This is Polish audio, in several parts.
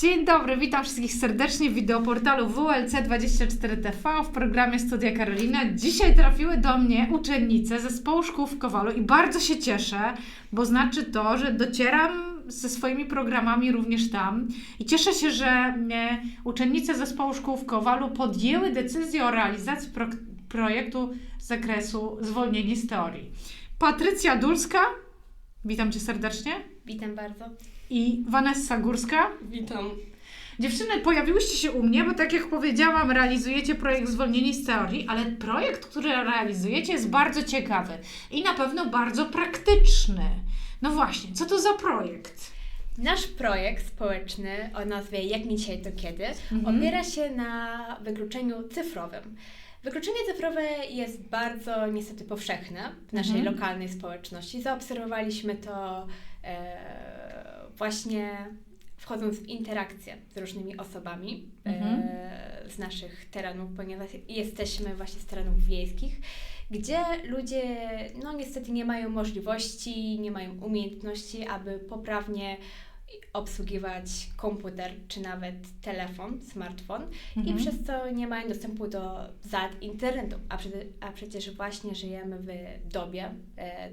Dzień dobry, witam wszystkich serdecznie w wideoportalu WLC24TV w programie Studia Karolina. Dzisiaj trafiły do mnie uczennice zespołu szkół w Kowalu i bardzo się cieszę, bo znaczy to, że docieram ze swoimi programami również tam i cieszę się, że uczennice zespołu szkół w Kowalu podjęły decyzję o realizacji pro projektu z zakresu zwolnieni z teorii. Patrycja Dulska, witam Cię serdecznie, Witam bardzo. I Vanessa Górska. Witam. Dziewczyny, pojawiłyście się u mnie, bo tak jak powiedziałam, realizujecie projekt Zwolnieni z teorii, ale projekt, który realizujecie jest bardzo ciekawy i na pewno bardzo praktyczny. No właśnie, co to za projekt? Nasz projekt społeczny o nazwie Jak mi dzisiaj to kiedy Mhm. opiera się na wykluczeniu cyfrowym. Wykluczenie cyfrowe jest bardzo niestety powszechne w naszej Mhm. lokalnej społeczności. Zaobserwowaliśmy to e, właśnie wchodząc w interakcję z różnymi osobami Mhm. e, z naszych terenów, ponieważ jesteśmy właśnie z terenów wiejskich, gdzie ludzie no niestety nie mają możliwości, nie mają umiejętności, aby poprawnie obsługiwać komputer czy nawet telefon, smartfon i Mhm. przez co nie mają dostępu do zad internetu, a, a przecież właśnie żyjemy w dobie e,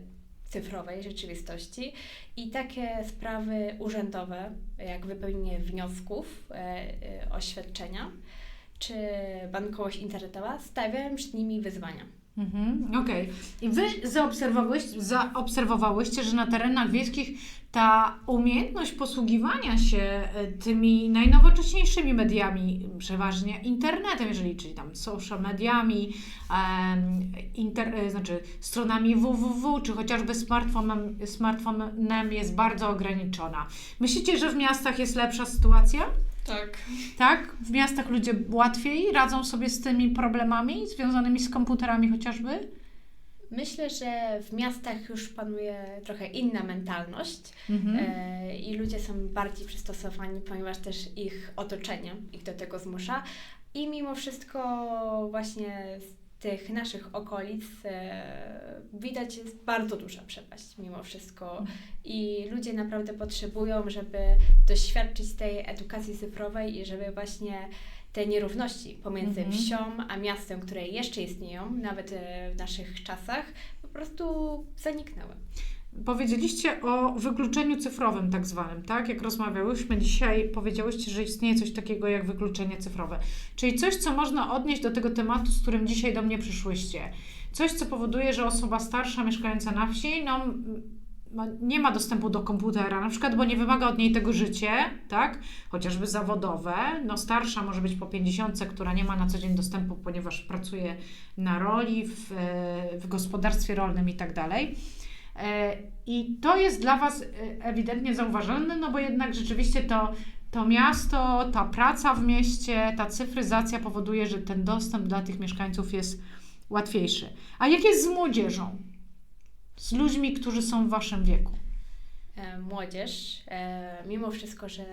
cyfrowej rzeczywistości i takie sprawy urzędowe, jak wypełnienie wniosków, e, e, oświadczenia czy bankowość internetowa stawiają przed nimi wyzwania. Mhm, Okej. I wy zaobserwowałyście, zaobserwowałyście, że na terenach wiejskich ta umiejętność posługiwania się e, tymi najnowocześniejszymi mediami, przeważnie internetem, jeżeli czyli tam social mediami, inter, e, znaczy stronami www, czy chociażby smartfonem, smartfonem jest bardzo ograniczona. Myślicie, że w miastach jest lepsza sytuacja? Tak. Tak? W miastach ludzie łatwiej radzą sobie z tymi problemami związanymi z komputerami chociażby? Myślę, że w miastach już panuje trochę inna mentalność Mhm. e, i ludzie są bardziej przystosowani, ponieważ też ich otoczenie ich do tego zmusza. I mimo wszystko właśnie tych naszych okolic e, widać jest bardzo duża przepaść mimo wszystko i ludzie naprawdę potrzebują, żeby doświadczyć tej edukacji cyfrowej i żeby właśnie te nierówności pomiędzy Mhm. wsią a miastem, które jeszcze istnieją, nawet e, w naszych czasach, po prostu zaniknęły. Powiedzieliście o wykluczeniu cyfrowym, tak zwanym, tak? Jak rozmawiałyśmy dzisiaj, powiedziałyście, że istnieje coś takiego jak wykluczenie cyfrowe. Czyli coś, co można odnieść do tego tematu, z którym dzisiaj do mnie przyszłyście. Coś, co powoduje, że osoba starsza mieszkająca na wsi, no, nie ma dostępu do komputera, na przykład, bo nie wymaga od niej tego życie, tak? Chociażby zawodowe. No, starsza może być po 50, która nie ma na co dzień dostępu, ponieważ pracuje na roli, w, w gospodarstwie rolnym i tak dalej. E, I to jest dla Was e, ewidentnie zauważalne, no bo jednak rzeczywiście to, to miasto, ta praca w mieście, ta cyfryzacja powoduje, że ten dostęp dla tych mieszkańców jest łatwiejszy. A jak jest z młodzieżą? Z ludźmi, którzy są w Waszym wieku? E, Młodzież, mimo wszystko, że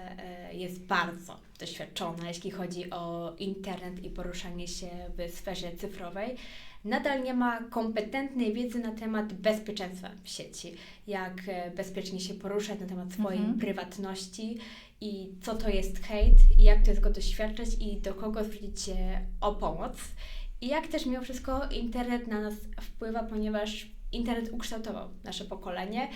jest bardzo doświadczona, jeśli chodzi o internet i poruszanie się w sferze cyfrowej, nadal nie ma kompetentnej wiedzy na temat bezpieczeństwa w sieci, jak e, bezpiecznie się poruszać na temat swojej Mhm. prywatności i co to jest hejt, i jak to jest go doświadczać i do kogo zwrócić się o pomoc. I jak też mimo wszystko internet na nas wpływa, ponieważ internet ukształtował nasze pokolenie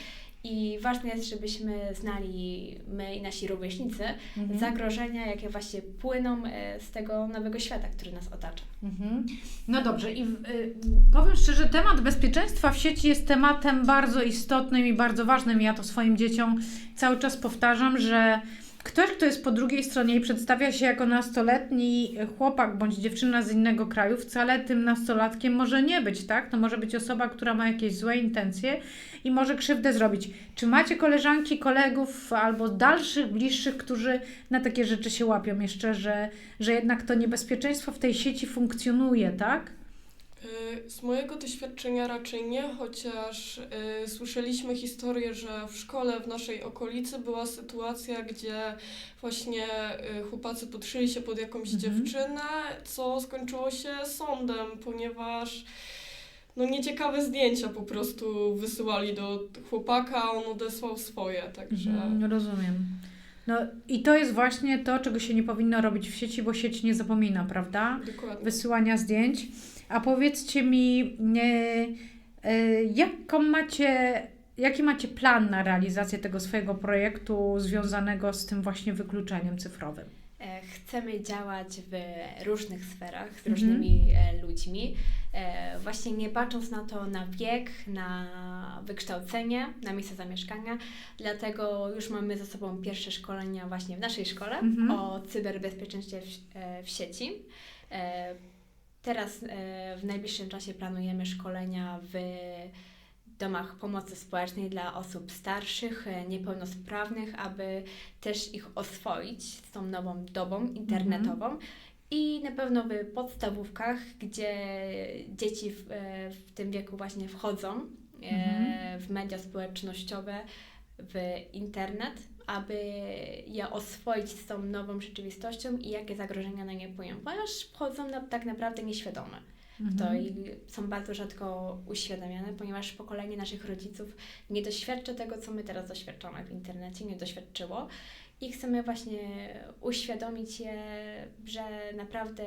i ważne jest, żebyśmy znali my i nasi rówieśnicy Mhm. zagrożenia, jakie właśnie płyną e, z tego nowego świata, który nas otacza. Mhm. No dobrze, i y, powiem szczerze, temat bezpieczeństwa w sieci jest tematem bardzo istotnym i bardzo ważnym. Ja to swoim dzieciom cały czas powtarzam, że ktoś, kto jest po drugiej stronie i przedstawia się jako nastoletni chłopak bądź dziewczyna z innego kraju, wcale tym nastolatkiem może nie być, tak? To może być osoba, która ma jakieś złe intencje i może krzywdę zrobić. Czy macie koleżanki, kolegów albo dalszych, bliższych, którzy na takie rzeczy się łapią jeszcze, że, że jednak to niebezpieczeństwo w tej sieci funkcjonuje, tak? Y, Z mojego doświadczenia raczej nie, chociaż y, słyszeliśmy historię, że w szkole w naszej okolicy była sytuacja, gdzie właśnie y, chłopacy podszyli się pod jakąś Mhm. dziewczynę, co skończyło się sądem, ponieważ no nieciekawe zdjęcia po prostu wysyłali do chłopaka, a on odesłał swoje, także... Mhm, rozumiem. No i to jest właśnie to, czego się nie powinno robić w sieci, bo sieć nie zapomina, prawda? Dokładnie. Wysyłania zdjęć. A powiedzcie mi, e, e, jaką macie, jaki macie plan na realizację tego swojego projektu związanego z tym właśnie wykluczeniem cyfrowym? E, Chcemy działać w różnych sferach z Mhm. różnymi e, ludźmi, e, właśnie nie patrząc na to na wiek, na wykształcenie, na miejsce zamieszkania. Dlatego już mamy za sobą pierwsze szkolenia właśnie w naszej szkole Mhm. o cyberbezpieczeństwie w, w sieci. Teraz w najbliższym czasie planujemy szkolenia w domach pomocy społecznej dla osób starszych, e, niepełnosprawnych, aby też ich oswoić z tą nową dobą internetową. I na pewno w podstawówkach, gdzie dzieci w, e, w tym wieku właśnie wchodzą e, Mhm. w media społecznościowe, w internet, aby je oswoić z tą nową rzeczywistością i jakie zagrożenia na nie płyną, ponieważ wchodzą na, tak naprawdę nieświadome w to Mhm. i są bardzo rzadko uświadamiane, ponieważ pokolenie naszych rodziców nie doświadcza tego, co my teraz doświadczamy w internecie, nie doświadczyło. I chcemy właśnie uświadomić je, że naprawdę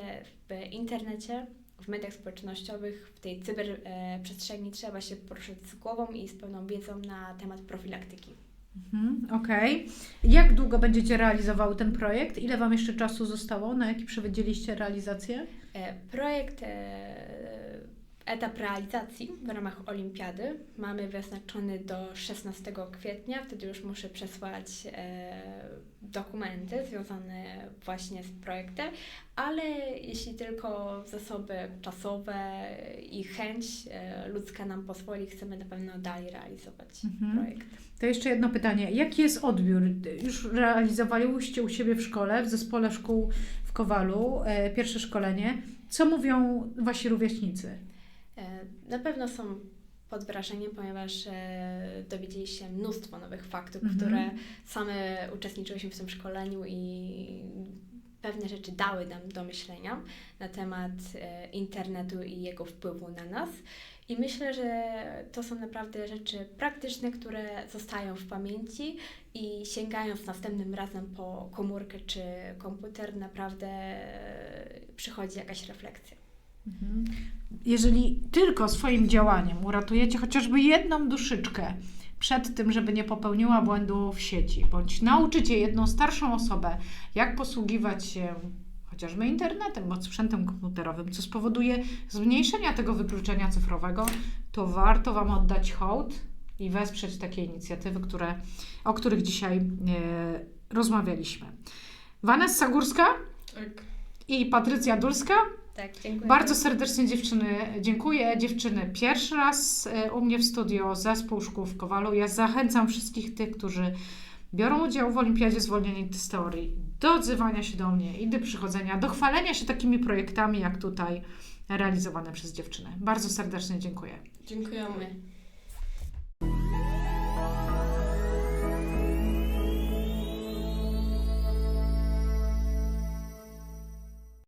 w internecie, w mediach społecznościowych, w tej cyberprzestrzeni trzeba się poruszać z głową i z pełną wiedzą na temat profilaktyki. Mhm, Okej. Jak długo będziecie realizowały ten projekt? Ile Wam jeszcze czasu zostało? Na jaki przewidzieliście realizację? E, Projekt, e, etap realizacji w ramach olimpiady mamy wyznaczony do 16 kwietnia. Wtedy już muszę przesłać e, dokumenty związane właśnie z projektem, ale jeśli tylko zasoby czasowe i chęć e, ludzka nam pozwoli, chcemy na pewno dalej realizować Mhm. projekt. To jeszcze jedno pytanie. Jaki jest odbiór? Już realizowaliście u siebie w szkole, w zespole szkół w Kowalu, e, pierwsze szkolenie. Co mówią Wasi rówieśnicy? Na pewno są pod wrażeniem, ponieważ e, dowiedzieli się mnóstwo nowych faktów, Mhm. które same uczestniczyłyśmy w tym szkoleniu i pewne rzeczy dały nam do myślenia na temat e, internetu i jego wpływu na nas. I myślę, że to są naprawdę rzeczy praktyczne, które zostają w pamięci i sięgając następnym razem po komórkę czy komputer, naprawdę e, przychodzi jakaś refleksja. Mhm. Jeżeli tylko swoim działaniem uratujecie chociażby jedną duszyczkę przed tym, żeby nie popełniła błędu w sieci, bądź nauczycie jedną starszą osobę, jak posługiwać się chociażby internetem bądź sprzętem komputerowym, co spowoduje zmniejszenia tego wykluczenia cyfrowego, to warto Wam oddać hołd i wesprzeć takie inicjatywy, które, o których dzisiaj e, rozmawialiśmy. Vanessa Górska Tak. i Patrycja Dulska Tak, dziękuję. bardzo serdecznie dziewczyny dziękuję. Dziewczyny pierwszy raz e, u mnie w studio zespół szkół w Kowalu. Ja zachęcam wszystkich tych, którzy biorą udział w Olimpiadzie Zwolnieni z Teorii do odzywania się do mnie i do przychodzenia, do chwalenia się takimi projektami jak tutaj realizowane przez dziewczyny. Bardzo serdecznie dziękuję. Dziękujemy. Dziękujemy.